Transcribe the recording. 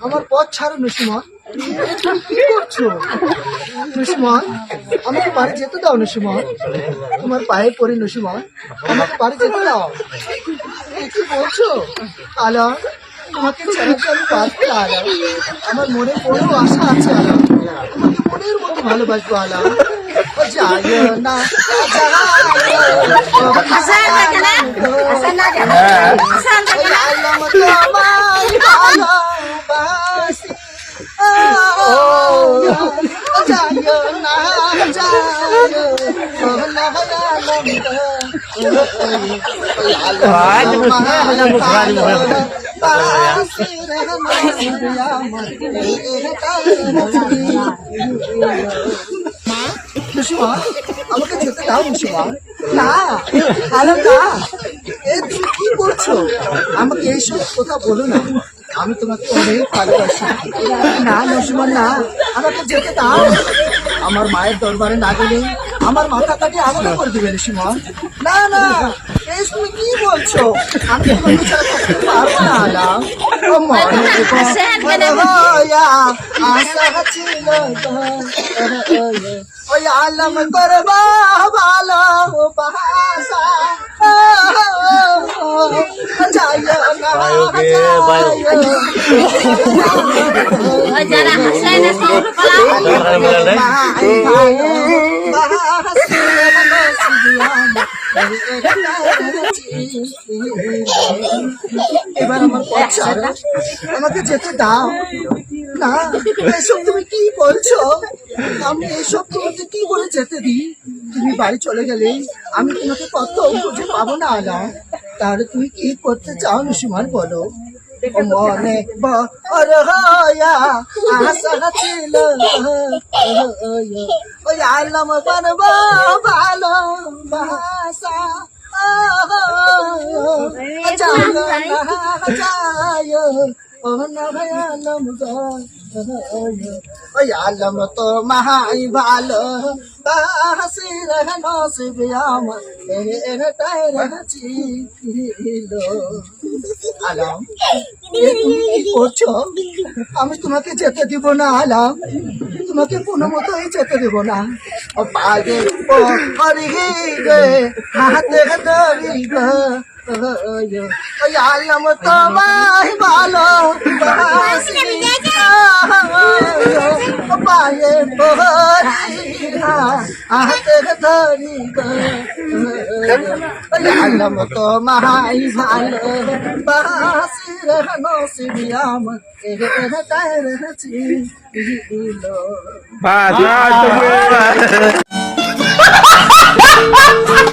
আমার পথ ছাড়ো নসিমন। তুমি কি করছ? নসিমন আমাকে বাড়ি যেতে দাও নসিমন। তোমার পায়ে পড়ি নসিমন। আমাকে বাড়ি যেতে দাও। কি বলছো? আলম তোমাকে ছেড়ে আমি বাঁচতে আলাম আমার মনে বড় আশা আছে আলাম তোমাকে মনের মতো ভালোবাসবো আলাম ও না na মুসিমা আমাকে যেতে দাও মুসিমা না আলো না এ তুমি কি করছ আমাকে এইসব কথা বলো না আমি তোমাকে অনেক ভালোবাসি না, নসিমা, না, আমাকে যেতে দাও। আমার মায়ের দরবারে না গেলে আমার মাথা কাটে আলাদা করে দিবেন সুমন না না এই তুমি কি বলছো? আমি পারব না আলাম ও হইয়া আশা ছিল ওই আলম করবা ভালো। এবার আমার আমাকে যেতে দাও। না, এসব তুমি কি বলছো? আমি এসব তোমাকে কি বলে যেতে দিই? তুমি বাড়ি চলে গেলে আমি তোমাকে কত খুঁজে পাবো না, আলা? তাহলে তুমি কি করতে চাও নসিমান বলো? মনে বড় হইয়া আশা ছিল। ওই আলম বানব ভালো ভাষা আলম তো মাহাই ভালো বাসির নসিব আমার এটাই ছিল। আলাম। তুমি কি করছ আমি তোমাকে যেতে দিব না, আলাম। তোমাকে কোনো মতোই যেতে দেব না। পাগে পরি গে হাতে ধরি ওই আলাম তোমায় ভালো পায়ে পরি আহাতের ধরি আলম তো মাহাই ভালো বাসি নসিবি আমাকে তাই রহছি বাহ